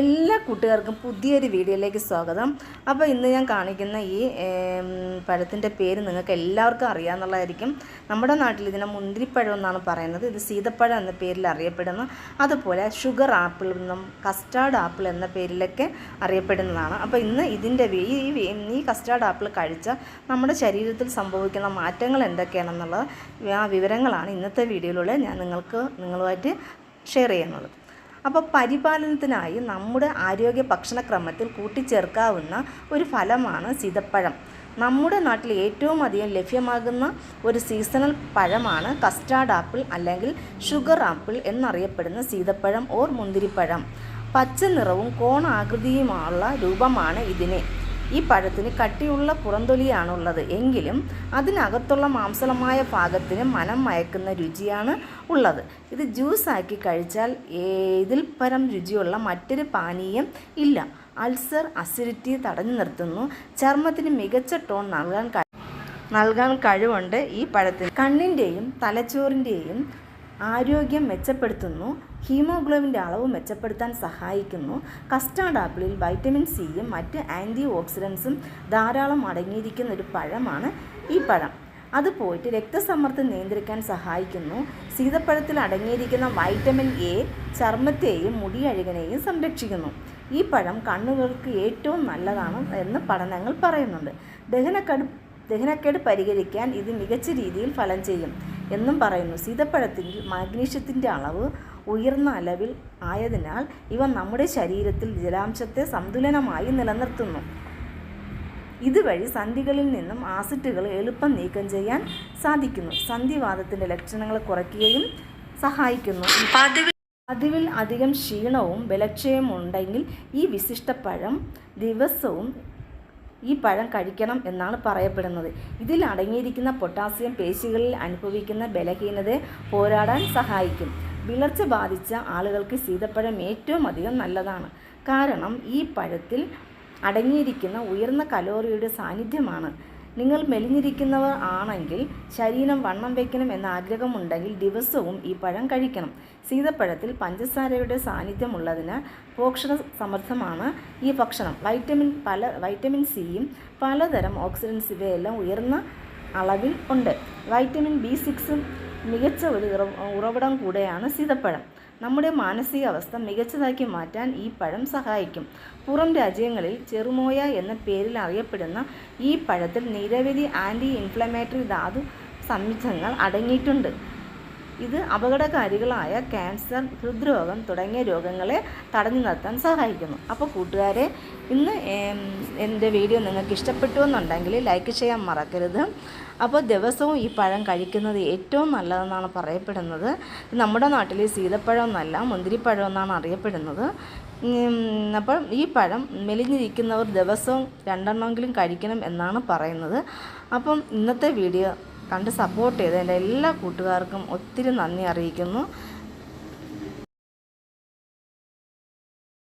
എല്ലാ കൂട്ടുകാർക്കും പുതിയൊരു വീഡിയോയിലേക്ക് സ്വാഗതം. അപ്പോൾ ഇന്ന് ഞാൻ കാണിക്കുന്ന ഈ പഴത്തിന്റെ പേര് നിങ്ങൾക്ക് എല്ലാവർക്കും അറിയാമെന്നുള്ളതായിരിക്കും നമ്മുടെ നാട്ടിൽ ഇതിനെ മുന്തിരിപ്പഴം എന്നാണ് പറയുന്നത്. ഇത് സീതപ്പഴം എന്ന പേരിൽ അറിയപ്പെടുന്നു. അതുപോലെ ഷുഗർ ആപ്പിൾ എന്നും കസ്റ്റാർഡ് ആപ്പിൾ എന്ന പേരിലൊക്കെ അറിയപ്പെടുന്നതാണ്. അപ്പോൾ ഇന്ന് ഇതിന്റെ ഈ ഈ കസ്റ്റാർഡ് ആപ്പിൾ കഴിച്ച നമ്മുടെ ശരീരത്തിൽ സംഭവിക്കുന്ന മാറ്റങ്ങൾ എന്തൊക്കെയാണെന്നുള്ള ആ വിവരങ്ങളാണ് ഇന്നത്തെ വീഡിയോയിലൂടെ ഞാൻ നിങ്ങൾക്ക് നിങ്ങളുമായിട്ട് ഷെയർ ചെയ്യുന്നത്. അപ്പോൾ പരിപാലനത്തിനായി നമ്മുടെ ആരോഗ്യ ഭക്ഷണക്രമത്തിൽ കൂട്ടിച്ചേർക്കാവുന്ന ഒരു ഫലമാണ് സീതപ്പഴം. നമ്മുടെ നാട്ടിൽ ഏറ്റവും അധികം ലഭ്യമാകുന്ന ഒരു സീസണൽ പഴമാണ് കസ്റ്റാർഡ് ആപ്പിൾ അല്ലെങ്കിൽ ഷുഗർ ആപ്പിൾ എന്നറിയപ്പെടുന്ന സീതപ്പഴം ഓർ മുന്തിരിപ്പഴം. പച്ച നിറവും കോണാകൃതിയുമുള്ള രൂപമാണ് ഇതിന്. ഈ പഴത്തിന് കട്ടിയുള്ള പുറന്തൊലിയാണുള്ളത്. എങ്കിലും അതിനകത്തുള്ള മാംസളമായ ഭാഗത്തിന് മനം മയക്കുന്ന രുചിയാണ് ഉള്ളത്. ഇത് ജ്യൂസാക്കി കഴിച്ചാൽ ഇതിൽ പരം രുചിയുള്ള മറ്റൊരു പാനീയം ഇല്ല. അൾസർ അസിഡിറ്റി തടഞ്ഞു നിർത്തുന്നു. ചർമ്മത്തിന് മികച്ച ടോൺ നൽകാൻ നൽകാൻ കഴിവുണ്ട് ഈ പഴത്തിന്. കണ്ണിന്റെയും തലച്ചോറിന്റെയും ആരോഗ്യം മെച്ചപ്പെടുത്തുന്നു ഹീമോഗ്ലോബിന്റെ അളവ് മെച്ചപ്പെടുത്താൻ സഹായിക്കുന്നു. കസ്റ്റാർഡ് ആപ്പിളിൽ വൈറ്റമിൻ സിയും മറ്റ് ആന്റി ഓക്സിഡൻസും ധാരാളം അടങ്ങിയിരിക്കുന്ന ഒരു പഴമാണ് ഈ പഴം. അത് പോയിട്ട് രക്തസമ്മർദ്ദം നിയന്ത്രിക്കാൻ സഹായിക്കുന്നു. സീതപ്പഴത്തിൽ അടങ്ങിയിരിക്കുന്ന വൈറ്റമിൻ എ ചർമ്മത്തെയും മുടിയഴുകനെയും സംരക്ഷിക്കുന്നു. ഈ പഴം കണ്ണുകൾക്ക് ഏറ്റവും നല്ലതാണ് എന്ന് പഠനങ്ങൾ പറയുന്നുണ്ട്. ദഹനക്കടു ദഹനക്കേട് പരിഹരിക്കാൻ ഇത് മികച്ച രീതിയിൽ ഫലം ചെയ്യും. എന്നും പറയുന്നു. സീതപ്പഴത്തിൽ മാഗ്നീഷ്യത്തിന്റെ അളവ് ഉയർന്ന അളവിൽ ആയതിനാൽ ഇവ നമ്മുടെ ശരീരത്തിൽ ജലാംശത്തെ സന്തുലനമായി നിലനിർത്തുന്നു. ഇതുവഴി സന്ധികളിൽ നിന്നും ആസിഡുകൾ എളുപ്പം നീക്കം ചെയ്യാൻ സാധിക്കുന്നു. സന്ധിവാദത്തിന്റെ ലക്ഷണങ്ങൾ കുറയ്ക്കുകയും സഹായിക്കുന്നു. പതിവിൽ അധികം ക്ഷീണവും ബലക്ഷയവും ഉണ്ടെങ്കിൽ ഈ വിശിഷ്ടപ്പഴം ദിവസവും ഈ പഴം കഴിക്കണം എന്നാണ് പറയപ്പെടുന്നത്. ഇതിൽ അടങ്ങിയിരിക്കുന്ന പൊട്ടാസ്യം പേശികളിൽ അനുഭവിക്കുന്ന ബലഹീനതയെ പോരാടാൻ സഹായിക്കും. വിളർച്ച ബാധിച്ച ആളുകൾക്ക് സീതപ്പഴം ഏറ്റവും അധികം നല്ലതാണ്. കാരണം ഈ പഴത്തിൽ അടങ്ങിയിരിക്കുന്ന ഉയർന്ന കലോറിയുടെ സാന്നിധ്യമാണ്. നിങ്ങൾ മെലിഞ്ഞിരിക്കുന്നവർ ആണെങ്കിൽ ശരീരം വണ്ണം വയ്ക്കണം എന്ന ആഗ്രഹമുണ്ടെങ്കിൽ ദിവസവും ഈ പഴം കഴിക്കണം. സീതപ്പഴത്തിൽ പഞ്ചസാരയുടെ സാന്നിധ്യമുള്ളതിനാൽ പോഷക സമൃദ്ധമാണ് ഈ ഭക്ഷണം. വൈറ്റമിൻ പല വൈറ്റമിൻ സിയും പലതരം ഓക്സിഡൻസ് ഇവയെല്ലാം ഉയർന്ന അളവിൽ ഉണ്ട്. വൈറ്റമിൻ ബി സിക്സും മികച്ച ഒരു ഉറവിടം കൂടെയാണ് സീതപ്പഴം. നമ്മുടെ മാനസികാവസ്ഥ മികച്ചതാക്കി മാറ്റാൻ ഈ പഴം സഹായിക്കും. പുറം രാജ്യങ്ങളിൽ ചെറുമോയ എന്ന പേരിൽ അറിയപ്പെടുന്ന ഈ പഴത്തിൽ നിരവധി ആന്റി ഇൻഫ്ലമേറ്ററി ധാതു സംയുക്തങ്ങൾ അടങ്ങിയിട്ടുണ്ട്. ഇത് അപകടകാരികളായ ക്യാൻസർ ഹൃദ്രോഗം തുടങ്ങിയ രോഗങ്ങളെ തടഞ്ഞു നിർത്താൻ സഹായിക്കുന്നു. അപ്പോൾ കൂട്ടുകാരെ ഇന്ന് എന്റെ വീഡിയോ നിങ്ങൾക്ക് ഇഷ്ടപ്പെട്ടു എന്നുണ്ടെങ്കിൽ ലൈക്ക് ചെയ്യാൻ മറക്കരുത്. അപ്പോൾ ദിവസവും ഈ പഴം കഴിക്കുന്നത് ഏറ്റവും നല്ലതെന്നാണ് പറയപ്പെടുന്നത്. നമ്മുടെ നാട്ടിൽ സീതപ്പഴം എന്നല്ല മുന്തിരിപ്പഴം എന്നാണ് അറിയപ്പെടുന്നത് അപ്പം ഈ പഴം മെലിഞ്ഞിരിക്കുന്നവർ ദിവസവും രണ്ടെണ്ണമെങ്കിലും കഴിക്കണം എന്നാണ് പറയുന്നത്. അപ്പം ഇന്നത്തെ വീഡിയോ കണ്ട് സപ്പോർട്ട് ചെയ്ത എന്റെ എല്ലാ കൂട്ടുകാർക്കും ഒത്തിരി നന്ദി അറിയിക്കുന്നു.